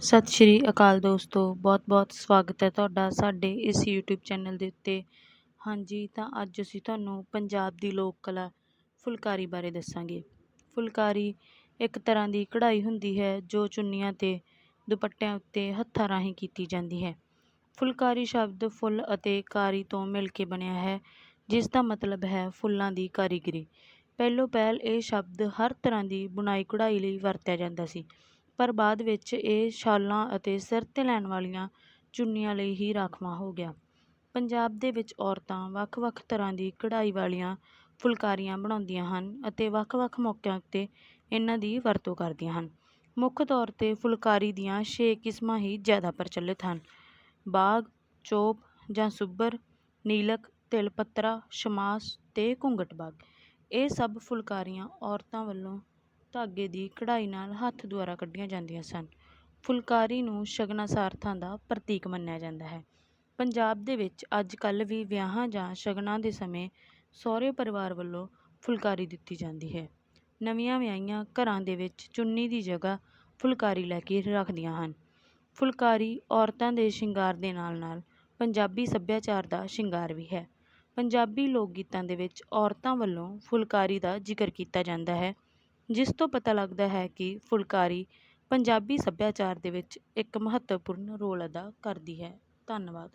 ਸਤਿ ਸ਼੍ਰੀ ਅਕਾਲ ਦੋਸਤੋ, ਬਹੁਤ-ਬਹੁਤ ਸਵਾਗਤ ਹੈ ਤੁਹਾਡਾ ਸਾਡੇ ਇਸ YouTube ਚੈਨਲ ਦੇ ਉੱਤੇ। ਹਾਂਜੀ, ਤਾਂ ਅੱਜ ਅਸੀਂ ਤੁਹਾਨੂੰ ਪੰਜਾਬ ਦੀ ਲੋਕ ਕਲਾ, ਫੁਲਕਾਰੀ ਬਾਰੇ ਦੱਸਾਂਗੇ। ਫੁਲਕਾਰੀ ਇੱਕ ਤਰ੍ਹਾਂ ਦੀ ਕਢਾਈ ਹੁੰਦੀ ਹੈ, ਜੋ ਚੁੰਨੀਆਂ ਤੇ ਦੁਪੱਟਿਆਂ ਉੱਤੇ ਹੱਥਾਂ ਰਾਹੀਂ ਕੀਤੀ ਜਾਂਦੀ ਹੈ। ਫੁਲਕਾਰੀ ਸ਼ਬਦ ਫੁੱਲ ਅਤੇ ਕਾਰੀ ਤੋਂ ਮਿਲ ਕੇ ਬਣਿਆ ਹੈ, ਜਿਸ ਦਾ ਮਤਲਬ ਹੈ ਫੁੱਲਾਂ ਦੀ ਕਾਰੀਗਰੀ। ਪਹਿਲੋਂ ਪਹਿਲ ਇਹ ਸ਼ਬਦ ਹਰ ਤਰ੍ਹਾਂ ਦੀ ਬੁਣਾਈ ਕਢਾਈ ਲਈ ਵਰਤਿਆ ਜਾਂਦਾ ਸੀ। ਪਰ ਬਾਅਦ ਵਿੱਚ ਇਹ ਸ਼ਾਲਾਂ ਅਤੇ ਸਿਰ 'ਤੇ ਲੈਣ ਵਾਲੀਆਂ ਚੁੰਨੀਆਂ ਲਈ ਹੀ ਰਾਖਵਾਂ ਹੋ ਗਿਆ। ਪੰਜਾਬ ਦੇ ਵਿੱਚ ਔਰਤਾਂ ਵੱਖ-ਵੱਖ ਤਰ੍ਹਾਂ ਦੀ ਕਢਾਈ ਵਾਲੀਆਂ ਫੁਲਕਾਰੀਆਂ ਬਣਾਉਂਦੀਆਂ ਹਨ ਅਤੇ ਵੱਖ-ਵੱਖ ਮੌਕਿਆਂ ਉੱਤੇ ਇਹਨਾਂ ਦੀ ਵਰਤੋਂ ਕਰਦੀਆਂ ਹਨ। ਮੁੱਖ ਤੌਰ 'ਤੇ ਫੁਲਕਾਰੀ ਦੀਆਂ ਛੇ ਕਿਸਮਾਂ ਹੀ ਜ਼ਿਆਦਾ ਪ੍ਰਚਲਿਤ ਹਨ। ਬਾਗ, ਚੋਪ ਜਾਂ ਸੁੱਬਰ, ਨੀਲਕ, ਤਿਲ ਪੱਤਰਾ ਸ਼ਮਾਸ ਅਤੇ ਘੁੰਗਟ ਬਾਗ। ਇਹ ਸਭ ਫੁਲਕਾਰੀਆਂ ਔਰਤਾਂ ਵੱਲੋਂ ਧਾਗੇ ਦੀ ਕਢਾਈ ਨਾਲ ਹੱਥ ਦੁਆਰਾ ਕੱਢੀਆਂ ਜਾਂਦੀਆਂ ਸਨ। ਫੁਲਕਾਰੀ ਨੂੰ ਸ਼ਗਨਾਂ ਸਾਰਥਾਂ ਦਾ ਪ੍ਰਤੀਕ ਮੰਨਿਆ ਜਾਂਦਾ ਹੈ। ਪੰਜਾਬ ਦੇ ਵਿੱਚ ਅੱਜ ਕੱਲ੍ਹ ਵੀ ਵਿਆਹਾਂ ਜਾਂ ਸ਼ਗਨਾਂ ਦੇ ਸਮੇਂ ਸਹੁਰੇ ਪਰਿਵਾਰ ਵੱਲੋਂ ਫੁਲਕਾਰੀ ਦਿੱਤੀ ਜਾਂਦੀ ਹੈ। ਨਵੀਆਂ ਵਿਆਹੀਆਂ ਘਰਾਂ ਦੇ ਵਿੱਚ ਚੁੰਨੀ ਦੀ ਜਗ੍ਹਾ ਫੁਲਕਾਰੀ ਲੈ ਕੇ ਰੱਖਦੀਆਂ ਹਨ। ਫੁਲਕਾਰੀ ਔਰਤਾਂ ਦੇ ਸ਼ਿੰਗਾਰ ਦੇ ਨਾਲ ਨਾਲ ਪੰਜਾਬੀ ਸੱਭਿਆਚਾਰ ਦਾ ਸ਼ਿੰਗਾਰ ਵੀ ਹੈ। ਪੰਜਾਬੀ ਲੋਕ ਗੀਤਾਂ ਦੇ ਵਿੱਚ ਔਰਤਾਂ ਵੱਲੋਂ ਫੁਲਕਾਰੀ ਦਾ ਜ਼ਿਕਰ ਕੀਤਾ ਜਾਂਦਾ ਹੈ। ਜਿਸ ਤੋਂ ਪਤਾ ਲੱਗਦਾ ਹੈ ਕਿ ਫੁਲਕਾਰੀ ਪੰਜਾਬੀ ਸੱਭਿਆਚਾਰ ਦੇ ਵਿੱਚ ਇੱਕ ਮਹੱਤਵਪੂਰਨ ਰੋਲ ਅਦਾ ਕਰਦੀ ਹੈ। ਧੰਨਵਾਦ।